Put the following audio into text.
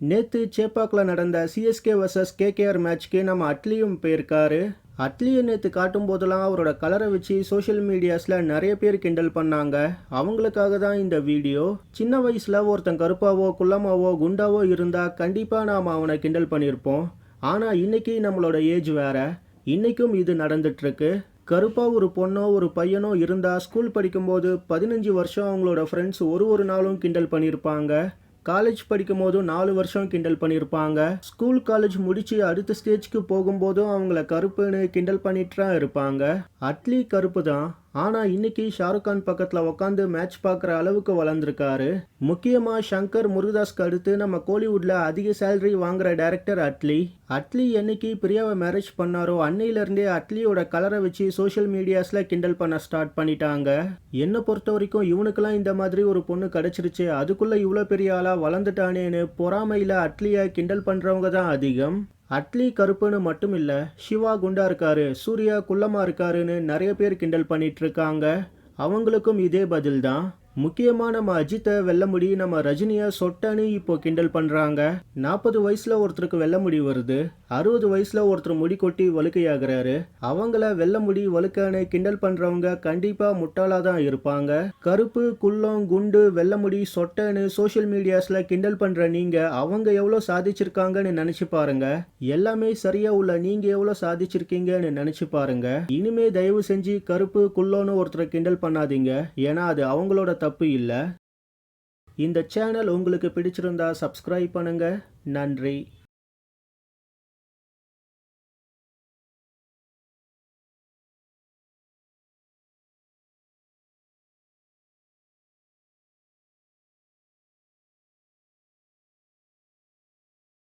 நேற்று சேப்பாக்கில் நடந்த CSK versus KKR மேட்ச்க்கு நம்ம அட்லியும் போயிருக்காரு. அட்லியை நேற்று காட்டும் போதெல்லாம் அவரோட கலரை வச்சு சோஷியல் மீடியாஸில் நிறைய பேர் கிண்டல் பண்ணாங்க. அவங்களுக்காக தான் இந்த வீடியோ. சின்ன வயசில் ஒருத்தன் கருப்பாவோ குள்ளமாவோ குண்டாவோ இருந்தால் கண்டிப்பாக நாம் அவனை கிண்டல் பண்ணியிருப்போம். ஆனால் இன்னைக்கு நம்மளோட ஏஜ் வேறு. இன்றைக்கும் இது நடந்துட்டுருக்கு. கருப்பாக ஒரு பொண்ணோ ஒரு பையனோ இருந்தால் ஸ்கூல் படிக்கும்போது பதினஞ்சு வருஷம் அவங்களோட ஃப்ரெண்ட்ஸ் ஒரு ஒரு நாளும் கிண்டல் பண்ணியிருப்பாங்க. காலேஜ் படிக்கும் போதும் நாலு வருஷம் கிண்டல் பண்ணியிருப்பாங்க. ஸ்கூல் காலேஜ் முடிச்சு அடுத்த ஸ்டேஜ்க்கு போகும்போதும் அவங்கள கருப்புன்னு கிண்டல் பண்ணிட்டு தான் இருப்பாங்க. அட்லி கருப்பு தான். ஆனால் இன்னைக்கு ஷாருக் கான் பக்கத்தில் உட்காந்து மேட்ச் பார்க்குற அளவுக்கு வளர்ந்துருக்காரு. முக்கியமாக ஷங்கர் முருகதாஸ்க்கு அடுத்து நம்ம கோலிவுட்டில் அதிக சேலரி வாங்குற டைரக்டர் அட்லி. அட்லி என்னைக்கு பிரியாவை மேரேஜ் பண்ணாரோ அன்னையிலேருந்தே அட்லியோட கலரை வச்சு சோஷியல் மீடியாஸில் கிண்டல் பண்ண ஸ்டார்ட் பண்ணிட்டாங்க. என்னை பொறுத்த வரைக்கும் இவனுக்கெல்லாம் இந்த மாதிரி ஒரு பொண்ணு கிடச்சிருச்சு. அதுக்குள்ளே இவ்வளோ பெரிய ஆளாக வளர்ந்துட்டானேன்னு பொறாமையில் அட்லியை கிண்டல் பண்ணுறவங்க தான் அதிகம். அட்லி கருப்புன்னு மட்டும் இல்லை சிவா குண்டா இருக்காரு சூர்யா குள்ளமாக இருக்காருன்னு நிறைய பேர் கிண்டல் பண்ணிட்டு இருக்காங்க. அவங்களுக்கும் இதே பதில் தான் முக்கியமாக நம்ம அஜித்தை வெள்ளமுடி நம்ம ரஜினியை சொட்டன்னு இப்போ கிண்டல் பண்ணுறாங்க நாற்பது வயசில் ஒருத்தருக்கு வெள்ளமுடி வருது. அறுபது வயசில் ஒருத்தர் முடி கொட்டி வழுக்கையாகிறாரு. அவங்கள வெள்ளமுடி வழுக்கன்னு கிண்டல் பண்ணுறவங்க கண்டிப்பாக முட்டாளாக தான் இருப்பாங்க. கருப்பு குள்ளம் குண்டு வெள்ளமுடி சொட்டன்னு சோஷியல் மீடியாஸில் கிண்டல் பண்ணுற நீங்கள் அவங்க எவ்வளோ சாதிச்சிருக்காங்கன்னு நினச்சி பாருங்க. எல்லாமே சரியாக உள்ள நீங்கள் எவ்வளோ சாதிச்சிருக்கீங்கன்னு நினச்சி பாருங்க. இனிமே தயவு செஞ்சு கருப்பு குள்ளோன்னு ஒருத்தரை கிண்டல் பண்ணாதீங்க. ஏன்னா அது அவங்களோட தப்பு இல்லை. இந்த சேனல் உங்களுக்கு பிடிச்சிருந்தா சப்ஸ்கிரைப் பண்ணுங்க. நன்றி.